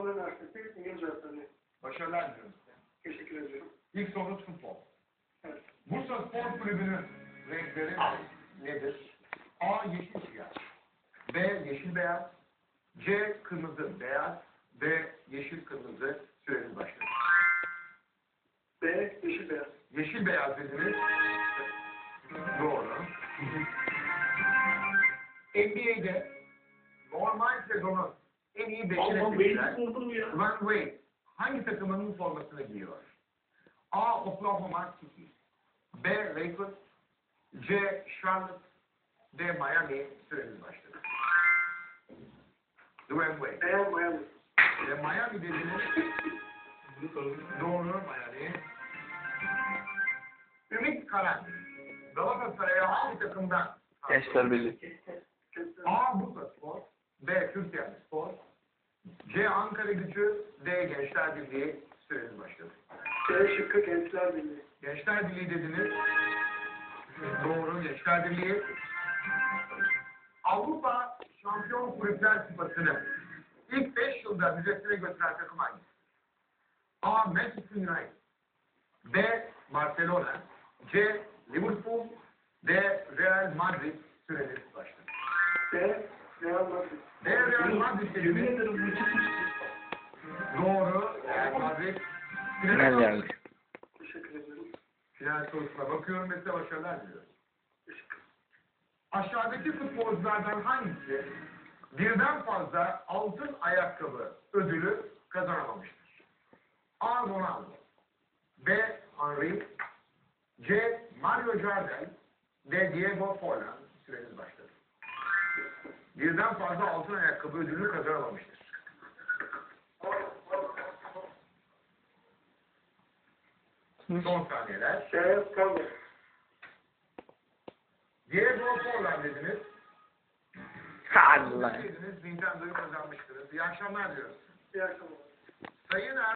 Anadolu Üniversitesi İngilizce Öğretmeni. Başarılar diliyorum size. Teşekkür ediyorum. İlk sorunuz futbol. Evet. Bursa Spor Kulübü'nün renkleri nedir? A. Yeşil siyah. B. Yeşil beyaz. C. Kırmızı beyaz. D. Yeşil kırmızı. Süreniz başladı. B. Yeşil beyaz. Yeşil beyaz dediniz. Doğru. NBA'de normal sezonun en iyi beşine seçilen Dwayne Wade hangi takımının formasını giyiyor? A. Oklahoma City B. Lakers C. Charlotte D. Miami süreniz başladı. Dwayne Wade. B. Miami. Ve Miami dediniz. Doğru Miami. Ümit Karan. Galatasaray'a hangi takımdan? Gençler Birliği. A. Bursa Spor. B. Türkiye Spor. C. Ankara Gücü. D. Gençler Birliği. Süreniz başladı. C. Şıkkı Gençler Birliği. Gençler Birliği dediniz. Doğru. Gençler Birliği. Avrupa Şampiyon Kulüpler Kupası'nı ilk 5 yılda müzesine götüren takım hangisi? A. Manchester United. B. Barcelona. C. Liverpool. D. Real Madrid. Süreniz başladı. D. Real Madrid. D. Real Madrid dediniz. Doğru. Real Madrid. Final geldi. Teşekkür. Final sorusuna bakıyorum ve size başarılar diliyorum. Aşağıdaki futbolculardan hangisi birden fazla altın ayakkabı ödülü kazanamamıştır? A. Ronaldo B. Henry C. Mario Jardel D. Diego Forlan Süreniz başladı. Birden fazla altın ayakkabı ödülünü kazanamamıştır. Son saniyeler. C. Forvet. Diego Forlan dediniz. Allah. Dediniz, Nintendo'yu kazanmıştınız. İyi akşamlar diyoruz. İyi akşamlar. Sayın Er